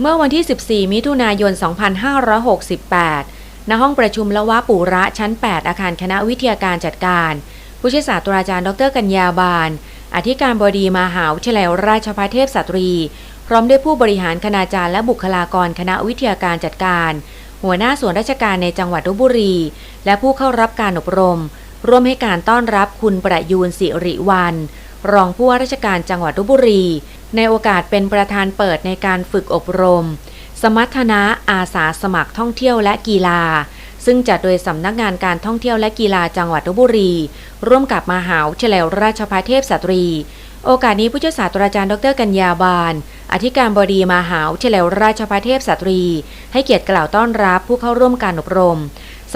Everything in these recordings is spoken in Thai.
เมื่อวันที่ 14 มิถุนายน 2568 ณ ห้องประชุมละวะปูระชั้น 8 อาคารคณะวิทยาการจัดการ ผู้ช่วยศาสตราจารย์ ดรกัญญาบาล อธิการบดีมหาวิทยาลัยราชภัฏเทพสตรี พร้อมด้วยผู้บริหารคณาจารย์และบุคลากรคณะวิทยาการจัดการ หัวหน้าส่วนราชการในจังหวัดลบบุรี และผู้เข้ารับการอบรม ร่วมให้การต้อนรับคุณประยูนสิริวัน รองผู้ว่าราชการจังหวัดลบบุรี ในโอกาสเป็นประธานเปิดในการฝึกอบรม สมรรถนะอาสาสมัครท่องเที่ยวและกีฬา ซึ่งจัดโดยสำนักงานการท่องเที่ยวและกีฬาจังหวัดลบบุรี ร่วมกับมหาวิทยาลัยราชภัฏเทพสตรี โอกาสนี้ผู้ช่วยศาสตราจารย์ดรกัญญาบาล อธิการบดีมหาวิทยาลัยราชภัฏเทพสตรี ให้เกียรติกล่าวต้อนรับผู้เข้าร่วมการอบรม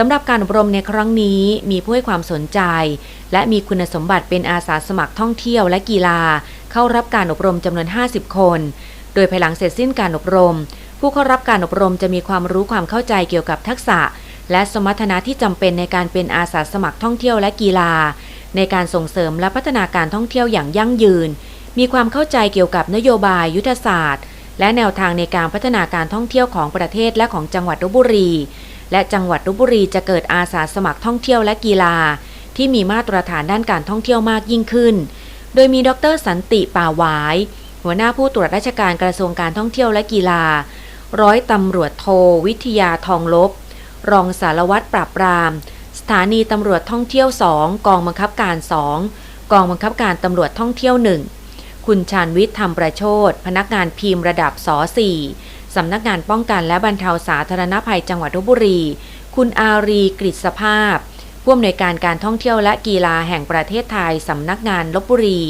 สำหรับการอบรมในครั้งนี้มีผู้ให้ความสนใจ และมีคุณสมบัติเป็นอาสาสมัครท่องเที่ยวและกีฬา เข้ารับการอบรมจำนวน 50 คน โดยภายหลังเสร็จสิ้นการอบรม ผู้เข้ารับการอบรมจะมีความรู้ความเข้าใจเกี่ยวกับทักษะ และสมรรถนะที่จำเป็นในการเป็นอาสาสมัครท่องเที่ยวและกีฬา ในการส่งเสริมและพัฒนาการท่องเที่ยวอย่างยั่งยืน มีความเข้าใจเกี่ยวกับนโยบายยุทธศาสตร์ และแนวทางในการพัฒนาการท่องเที่ยวของประเทศและของจังหวัดลบบุรี และจังหวัดลบบุรีจะเกิดอาสาสมัครท่องเที่ยวและกีฬา ที่มีมาตรฐานด้านการท่องเที่ยวมากยิ่งขึ้น โดยมีดรสันติป่าหวาย หัวหน้าผู้ตรวจราชการกระทรวงการท่องเที่ยวและกีฬา ร้อยตำรวจโทวิทยาทองลบ รองสารวัตรปราบปราม สถานีตำรวจท่องเที่ยว2กองบังคับการ2กองบังคับการตำรวจท่องเที่ยว1คุณชาญวิทย์ธรรมประโชดพนักงานพิมพ์ระดับส 4 สำนักงานป้องกันและบรรเทาสาธารณภัยจังหวัดลบบุรี คุณอารีกฤษภาพ ผู้อำนวยการการท่องเที่ยวและกีฬาแห่งประเทศไทยสำนักงานลบบุรี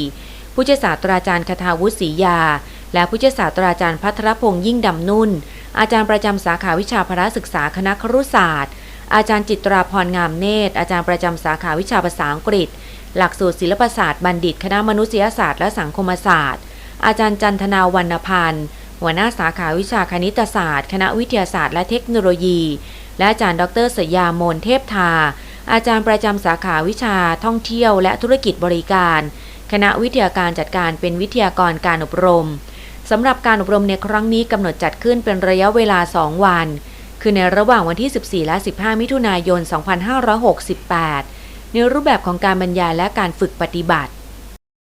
ผู้ช่วยศาสตราจารย์คทาวุฒิศรียา และผู้ช่วยศาสตราจารย์พัทรพงษ์ยิ่งดำนุ่น อาจารย์ประจำสาขาวิชาพระศึกษาคณะครุศาสตร์ อาจารย์จิตราพรงามเนตร อาจารย์ประจำสาขาวิชาภาษาอังกฤษ หลักสูตรศิลปศาสตร์บัณฑิต คณะมนุษยศาสตร์และสังคมศาสตร์ อาจารย์จันทนาวรรณพันธ์ หัวหน้าสาขาวิชาคณิตศาสตร์ คณะวิทยาศาสตร์และเทคโนโลยี และอาจารย์ดรสยามนเทพทา อาจารย์ประจำสาขาวิชาท่องเที่ยวและธุรกิจบริการ คณะวิทยาการจัดการเป็นวิทยากรการอบรมสำหรับการอบรมในครั้งนี้กำหนดจัดขึ้นเป็นระยะเวลา 2 วัน คือในระหว่างวันที่ 14 และ 15 มิถุนายน 2568 ในรูปแบบของการบรรยายและการฝึกปฏิบัติ